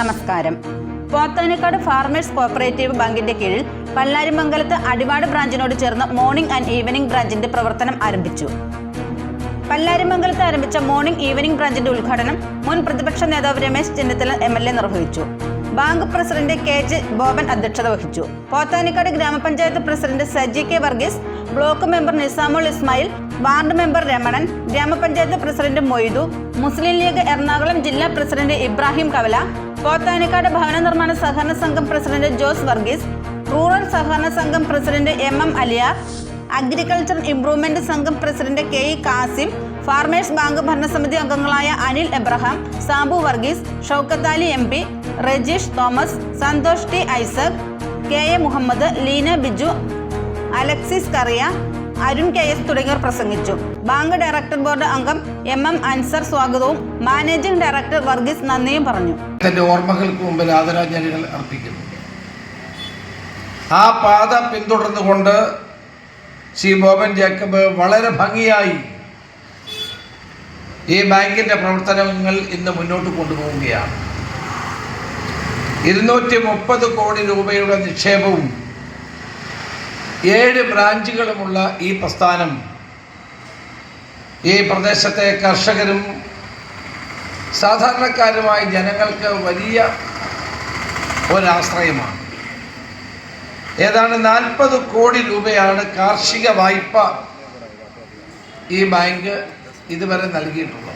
സമാഹാരം Pothanikkad farmers cooperative ബാങ്കിന്റെ കീഴിൽ പല്ലാരിമംഗലത്ത് അടിവാട് ബ്രാഞ്ചിനോട് ചേർന്ന് മോർണിംഗ് ആൻഡ് ഈവനിംഗ് ബ്രാഞ്ചിന്റെ പ്രവർത്തനം ആരംഭിച്ചു. പല്ലാരിമംഗലത്ത് ആരംഭിച്ച മോർണിംഗ് ഈവനിംഗ് ബ്രാഞ്ചിന്റെ ഉദ്ഘാടനം മുൻ പ്രതിപക്ഷ നേതാവ് Ramesh Chennithala M L A നിർവഹിച്ചു. Bank president K J Boban അധ്യക്ഷത വഹിച്ചു. പോത്താനിക്കാട് ഗ്രാമപഞ്ചായത്ത് president Saji K Varghese block member Nisamul Ismail ward member Ramanan ഗ്രാമപഞ്ചായത്ത് president Moidu Muslim League Ernakulam ജില്ലാ പ്രസിഡന്റ് ഇബ്രാഹിം കവല പോത്താനിക്കാട് ഭവന നിർമ്മാണ സഹകരണ സംഘം പ്രസിഡന്റ് ജോസ് വർഗീസ് റൂറൽ സഹകരണ സംഘം president M M Aliyar agriculture improvement സംഘം president K E Kasim farmers bank ഭരണസമിതി അംഗങ്ങളായ Anil Abraham Sabu Varghese Shoukath Ali M P Rajeesh Thomas Santhosh T Isaac K A Muhammad Leena Biju Alexis Kariya Arun K S തുടങ്ങിയവർ പ്രസംഗിച്ചു. Bank director board അംഗം M M Ansar സ്വാഗതവും managing director Varghese നന്ദിയും പറഞ്ഞു. തന്റെ ഓർമ്മകൾക്ക് മുമ്പിൽ ആദരാഞ്ജലികൾ അർപ്പിക്കുന്നു. ആ പാത പിന്തുടർന്നുകൊണ്ട് ശ്രീ ബോബൻ ജേക്കബ് വളരെ ഭംഗിയായി ഈ ബാങ്കിന്റെ പ്രവർത്തനങ്ങൾ ഇന്ന് മുന്നോട്ട് കൊണ്ടുപോവുകയാണ്. ഇരുന്നൂറ്റി മുപ്പത് കോടി രൂപയുടെ നിക്ഷേപവും ഏഴ് ബ്രാഞ്ചുകളുമുള്ള ഈ പ്രസ്ഥാനം ഈ പ്രദേശത്തെ കർഷകരും സാധാരണക്കാരുമായ ജനങ്ങൾക്ക് വലിയ ഒരാശ്രയമാണ്. ഏതാണ്ട് നാൽപ്പത് കോടി രൂപയാണ് കാർഷിക വായ്പ ഈ ബാങ്ക് ഇതുവരെ നൽകിയിട്ടുള്ളത്.